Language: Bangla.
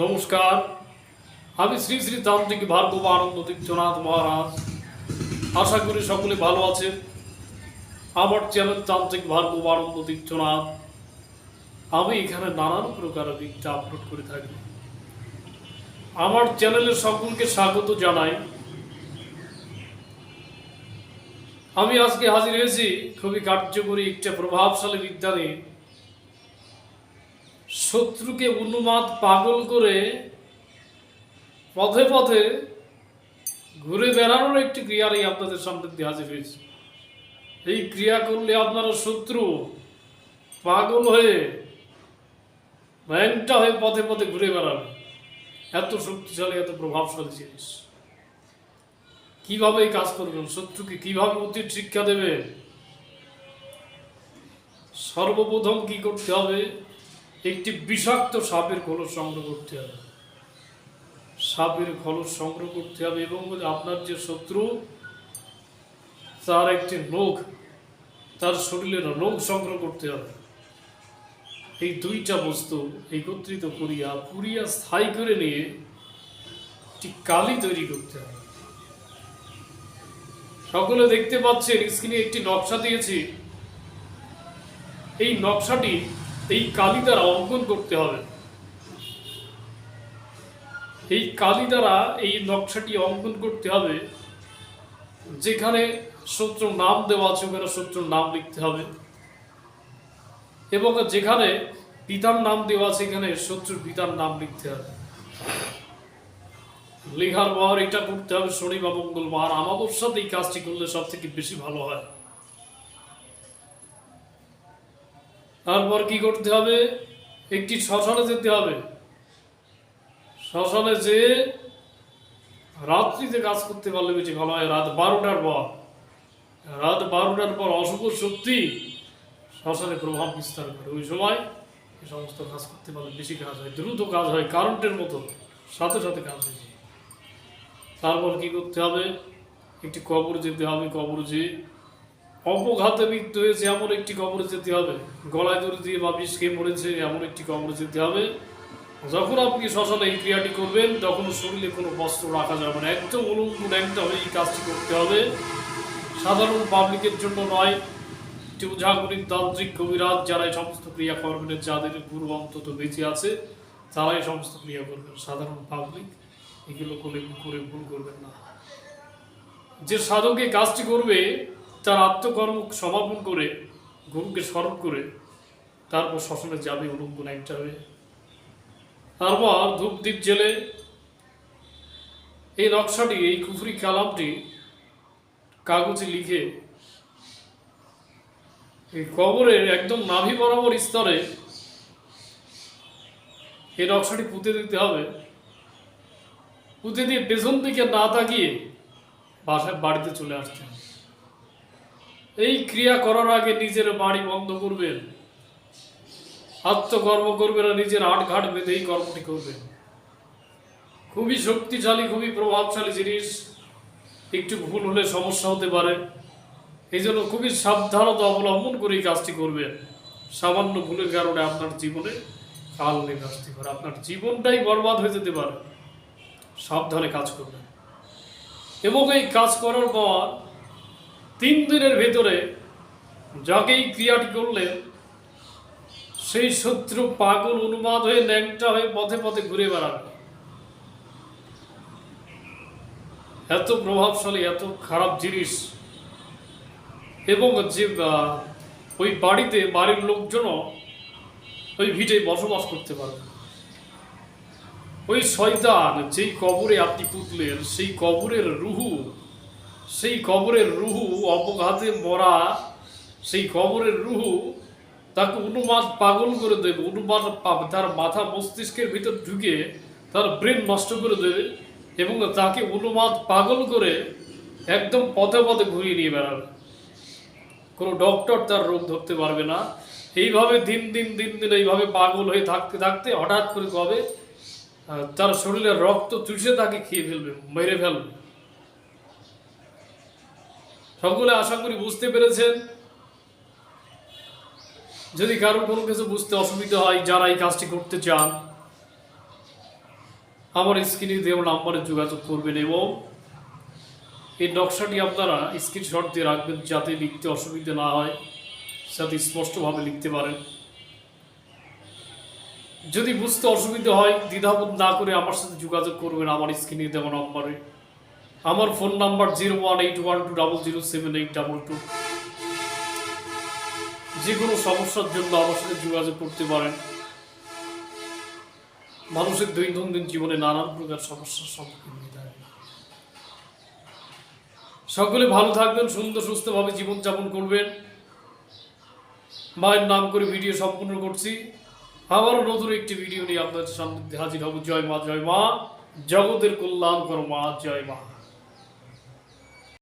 নমস্কার। আমি শ্রী শ্রী তান্ত্রিক ভার্গব আনন্দ দীক্ষনাথ মহারাজ। আশা করি সকলে ভালো আছেন। আমার চ্যানেল তান্ত্রিক ভার্গব আনন্দ দীক্ষনাথ আমি এখানে নানান প্রকার দিকটা আপলোড করে থাকি। আমার চ্যানেলে সকলকে স্বাগত জানাই। আমি আজকে হাজির হয়েছি খুবই কার্যকরী একটা প্রভাবশালী বিদ্যা নিয়ে শত্রুকে উন্মাদ পাগল করে পথে পথে ঘুরে বেড়ানোর একটি ক্রিয়া নিয়ে আপনাদের দিয়ে হাজির হয়েছে। এই ক্রিয়া করলে আপনারা শত্রু, পাগল হয়ে র্যাংটা হয়ে পথে পথে ঘুরে বেড়াবে এত শক্তিশালী, এত প্রভাবশালী জিনিস। কীভাবে এই কাজ করবেন? শত্রুকে কীভাবে অতীত শিক্ষা দেবে সর্বপ্রথম কি করতে হবে? একটি বিষাক্ত সাপের খোলস সংগ্রহ করতে হবে। সাপের খোলস সংগ্রহ করতে হবে এবং আপনার যে শত্রু, তার একটি রোগ, তার শরীরের রোগ সংগ্রহ করতে হবে। এই দুইটা বস্তু একত্রিত করিয়া, পুরিয়া স্থায়ী করে নিয়ে একটি কালি তৈরি করতে হবে। সকলে দেখতে পাচ্ছেন স্ক্রিনে একটি নকশা দিয়েছি। এই নকশাটি এই কালি দ্বারা অঙ্কন করতে হবে। এই কালি দ্বারা এই নকশাটি অঙ্কন করতে হবে। যেখানে শত্রুর নাম দেওয়া আছে, ওখানে শত্রুর নাম লিখতে হবে। এবং যেখানে পিতার নাম দেওয়া আছে এখানে শত্রুর পিতার নাম লিখতে হবে। লেখার পর এটা করতে হবে শনি বা মঙ্গলবার আমাবস্যাতে এই কাজটি করলে সব থেকে বেশি ভালো হয়। তারপর কি করতে হবে? একটি শ্মশানে যেতে হবে। শ্মশানে যে রাত্রিতে কাজ করতে পারলে বেশি ভালো হয়। রাত বারোটার পর। রাত বারোটার পর অশুভ শক্তি শ্মশানে প্রভাব বিস্তার করে। ওই সময় এই সমস্ত কাজ করতে পারলে বেশি কাজ হয়, দ্রুত কাজ হয়, কারেন্টের মতো। সাথে সাথে কাজ হয়ে যায়। তারপর কি করতে হবে? একটি কবর যেতে হবে। কবর যে অপঘাতে মৃত্যু হয়েছে এমন একটি কবরে যেতে হবে। গলায় দড়ি দিয়ে বা বিষ খেয়ে মরেছে এমন একটি কবরে যেতে হবে। যখন আপনি শ্মশানে এই ক্রিয়াটি করবেন, তখন শরীরে কোনো বস্ত্র রাখা যাবে না। একদম একটা হয়ে এই কাজটি করতে হবে। সাধারণ পাবলিকের জন্য নয় ওঝাগুলির তান্ত্রিক কবিরাজ যারা এই সমস্ত ক্রিয়া করবেন যাদের গুরু অন্তত বেঁচে আছে তারা এই সমস্ত ক্রিয়া করবেন। সাধারণ পাবলিক এগুলো করে করে ভুল করবেন না। যে সাধক কাজটি করবে তার আত্মকর্ম সমাপন করে, গুরুকে স্মরণ করে, তারপর শ্মশানে যাবে উলঙ্গুন একটা হয়ে। তারপর ধূপ দ্বীপ জেলে এই নকশাটি, এই কুফরি কালামটি কাগজে লিখে এই কবরের একদম নাভি বরাবর স্তরে এই নকশাটি পুঁতে দিতে হবে। পুঁতে দিয়ে পেছন দিকে না তাকিয়ে বাসায় বাড়িতে চলে আসতে হবে। এই ক্রিয়া করার আগে নিজের বাড়ি বন্ধ করবেন। আত্মকর্ম করবেন আর নিজের আট ঘাট বেঁধে এই কর্মটি করবেন। খুবই শক্তিশালী, খুবই প্রভাবশালী জিনিস। একটু ভুল হলে সমস্যা হতে পারে। এই জন্য খুবই সাবধানতা অবলম্বন করে এই কাজটি করবেন। সামান্য ভুলের কারণে আপনার জীবনে কাল নেমে আসতে পারে। আপনার জীবনটাই বরবাদ হয়ে যেতে পারে। সাবধানে কাজ করবেন। এবং এই কাজ করার পর তিন দিনের ভেতরে যাকেই ক্রিয়াটি করলেন, সেই শত্রু পাগল অনুবাদ হয়ে ন্যাংটা হয়ে পথে পথে ঘুরে বেড়াবে এত প্রভাবশালী, এত খারাপ জিনিস। এবং যে ওই বাড়িতে বাড়ির লোকজনও ওই ভিটে বসবাস করতে পারবে। ওই শয়তান যেই কবরে আপনি পুতলেন, সেই কবরের রুহু সেই কবরের রুহু অপঘাতে মরা, সেই কবরের রুহু তাকে অনুমাদ পাগল করে দেবে অনুমাদ তার মাথা মস্তিষ্কের ভিতর ঢুকে তার ব্রেন নষ্ট করে দেবে এবং তাকে অনুমাদ পাগল করে একদম পথে পথে ঘুরিয়ে নিয়ে বেড়াবে। কোনো ডক্টর তার রোগ ধরতে পারবে না। এইভাবে দিন দিন দিন দিন এইভাবে পাগল হয়ে থাকতে থাকতে হঠাৎ করে কবে তার শরীরের রক্ত চুষে তাকে খেয়ে ফেলবে, মেরে ফেলবে। সকলে আশা করি বুঝতে পেরেছেন। যদি কারও কোনো কিছু বুঝতে অসুবিধা হয়, যারা এই কাজটি করতে চান, আমার স্ক্রিনে দেওয়া নাম্বারে যোগাযোগ করবেন এবং এই নকশাটি আপনারা স্ক্রিনশট দিয়ে রাখবেন যাতে লিখতে অসুবিধা না হয় যাতে স্পষ্টভাবে লিখতে পারেন। যদি বুঝতে অসুবিধা হয়, দ্বিধাবোধ না করে আমার সাথে যোগাযোগ করবেন আমার স্ক্রিনে দেওয়া নম্বরে। আমার phone number zero one eight one two double zero seven eight double two. যে কোনো সমস্যার জন্য আমার সাথে যোগাযোগ করতে পারেন। মানুষের দৈনন্দিন জীবনে নানান প্রকার সমস্যার সম্মুখীন হয়ে। থাকে সকলে ভালো থাকবেন, সুন্দর, সুস্থভাবে জীবনযাপন করবেন। মায়ের নাম করে ভিডিও সম্পূর্ণ করছি। আবারও নতুন একটি ভিডিও নিয়ে আপনাদের সামনে হাজির হব। জয় মা জয় মা। জগতের কল্যাণ কর মা, জয় মা।